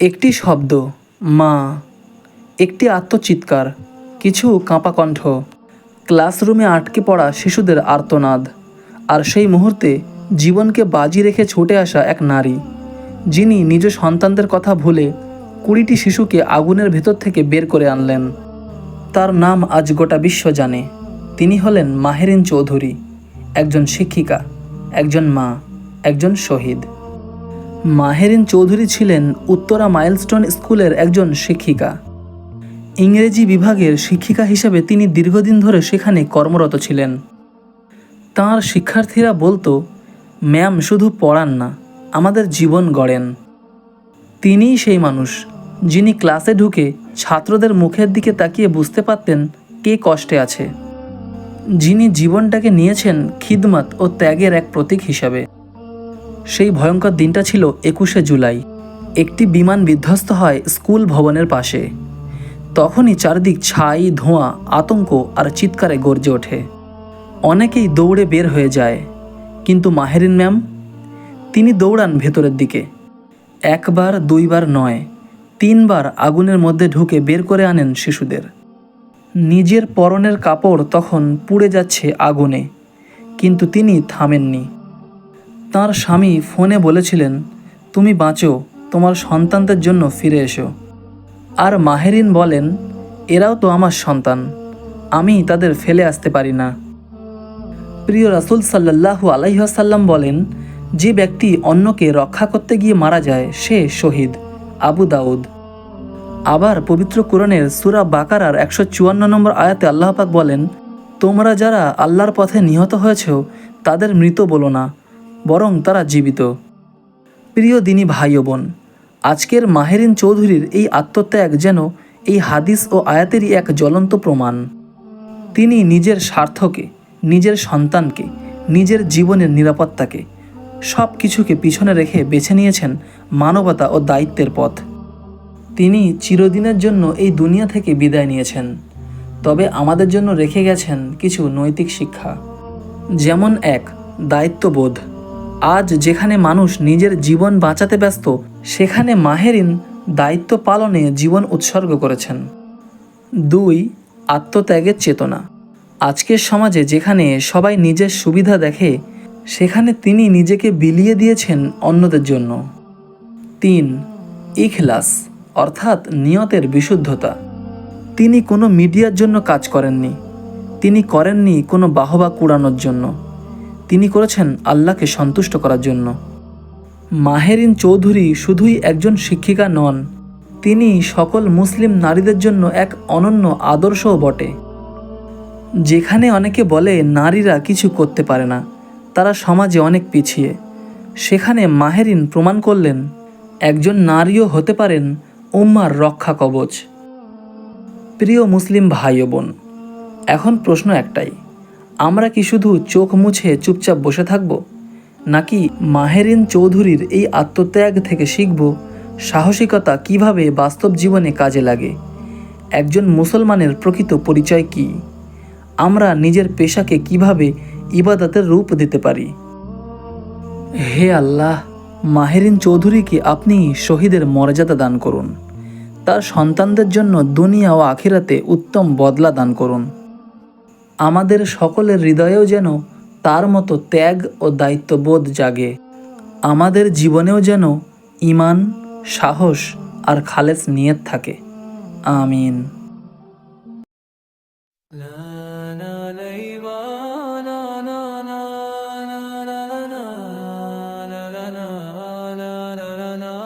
একটি শব্দ, মা। একটি আত্মচিৎকার, কিছু কাঁপা কণ্ঠ ক্লাসরুমে আটকে পড়া শিশুদের আর্তনাদ। আর সেই মুহূর্তে জীবনকে বাজি রেখে ছুটে আসা এক নারী, যিনি নিজ সন্তানদের কথা ভুলে কুড়িটি শিশুকে আগুনের ভেতর থেকে বের করে আনলেন। তার নাম আজ গোটা বিশ্ব জানে। তিনি হলেন মাহেরিন চৌধুরী, একজন শিক্ষিকা, একজন মা, একজন শহীদ। মাহেরিন চৌধুরী ছিলেন উত্তরা মাইলস্টোন স্কুলের একজন শিক্ষিকা। ইংরেজি বিভাগের শিক্ষিকা হিসেবে তিনি দীর্ঘদিন ধরে সেখানে কর্মরত ছিলেন। তাঁর শিক্ষার্থীরা বলতো, ম্যাম, শুধু পড়ান না, আমাদের জীবন গড়েন। তিনিই সেই মানুষ, যিনি ক্লাসে ঢুকে ছাত্রদের মুখের দিকে তাকিয়ে বুঝতে পারতেন কে কষ্টে আছে। যিনি জীবনটাকে নিয়েছেন খিদমত ও ত্যাগের এক প্রতীক হিসাবে। সেই ভয়ঙ্কর দিনটা ছিল একুশে জুলাই। একটি বিমান বিধ্বস্ত হয় স্কুল ভবনের পাশে। তখনই চারদিক ছাই, ধোঁয়া, আতঙ্ক আর চিৎকারে গর্জে ওঠে। অনেকেই দৌড়ে বের হয়ে যায়। কিন্তু মাহেরিন ম্যাম, তিনি দৌড়ান ভেতরের দিকে। একবার, দুইবার নয়, তিনবার আগুনের মধ্যে ঢুকে বের করে আনেন শিশুদের। নিজের পরনের কাপড় তখন পুড়ে যাচ্ছে আগুনে, কিন্তু তিনি থামেননি। তার স্বামী ফোনে বলেছিলেন, তুমি বাঁচো, তোমার সন্তানদের জন্য ফিরে এসো। আর মাহেরিন বলেন, এরাও তো আমার সন্তান, আমি তাদের ফেলে আসতে পারি না। প্রিয় রাসুল সাল্লাহু আলাইসাল্লাম বলেন, যে ব্যক্তি অন্যকে রক্ষা করতে গিয়ে মারা যায়, সে শহীদ, আবু দাউদ। আবার পবিত্র কোরআনের সুরা বাকারার একশো চুয়ান্ন নম্বর আয়াতে আল্লাহ পাক বলেন, তোমরা যারা আল্লাহর পথে নিহত হয়েছ, তাদের মৃত বলো না বরং তারা জীবিত। প্রিয় দিনী ভাই ও বোন, আজকের মাহেরিন চৌধুরীর এই আত্মত্যাগ যেন এই হাদিস ও আয়াতেরই এক জ্বলন্ত প্রমাণ। তিনি নিজের স্বার্থকে, নিজের সন্তানকে, নিজের জীবনের নিরাপত্তাকে সব কিছুকে পিছনে রেখে বেছে নিয়েছেন মানবতা ও দায়িত্বের পথ। তিনি চিরদিনের জন্য এই দুনিয়া থেকে বিদায় নিয়েছেন, তবে আমাদের জন্য রেখে গেছেন কিছু নৈতিক শিক্ষা। যেমন এক, দায়িত্ববোধ। আজ যেখানে মানুষ নিজের জীবন বাঁচাতে ব্যস্ত, সেখানে মাহেরিন দায়িত্ব পালনে জীবন উৎসর্গ করেছেন। দুই, আত্মত্যাগের চেতনা। আজকের সমাজে যেখানে সবাই নিজের সুবিধা দেখে, সেখানে তিনি নিজেকে বিলিয়ে দিয়েছেন অন্যদের জন্য। তিন, ইখলাস, অর্থাৎ নিয়তের বিশুদ্ধতা। তিনি কোনো মিডিয়ার জন্য কাজ করেননি। তিনি করেননি কোনো বাহবা কুড়ানোর জন্য। তিনি করেছেন আল্লাহকে সন্তুষ্ট করার জন্য। মাহেরিন চৌধুরী শুধুই একজন শিক্ষিকা নন, তিনি সকল মুসলিম নারীদের জন্য এক অনন্য আদর্শও বটে। যেখানে অনেকে বলে নারীরা কিছু করতে পারে না, তারা সমাজে অনেক পিছিয়ে। সেখানে মাহেরিন প্রমাণ করলেন, একজন নারীও হতে পারেন উম্মার রক্ষা কবচ। প্রিয় মুসলিম ভাই বোন, এখন প্রশ্ন একটাই। আমরা কি শুধু চোখ মুছে চুপচাপ বসে থাকব? নাকি মাহেরিন চৌধুরীর এই আত্মত্যাগ থেকে শিখব সাহসিকতা কীভাবে বাস্তব জীবনে কাজে লাগে? একজন মুসলমানের প্রকৃত পরিচয় কি? আমরা নিজের পেশাকে কীভাবে ইবাদতের রূপ দিতে পারি? হে আল্লাহ, মাহেরিন চৌধুরীকে আপনি শহীদের মর্যাদা দান করুন। তার সন্তানদের জন্য দুনিয়া ও আখিরাতে উত্তম বদলা দান করুন। আমাদের সকলের হৃদয়েও যেন তার মতো ত্যাগ ও দায়িত্ববোধ জাগে। আমাদের জীবনেও যেন ইমান সাহস আর খালেস নিয়ত থাকে। আমিন।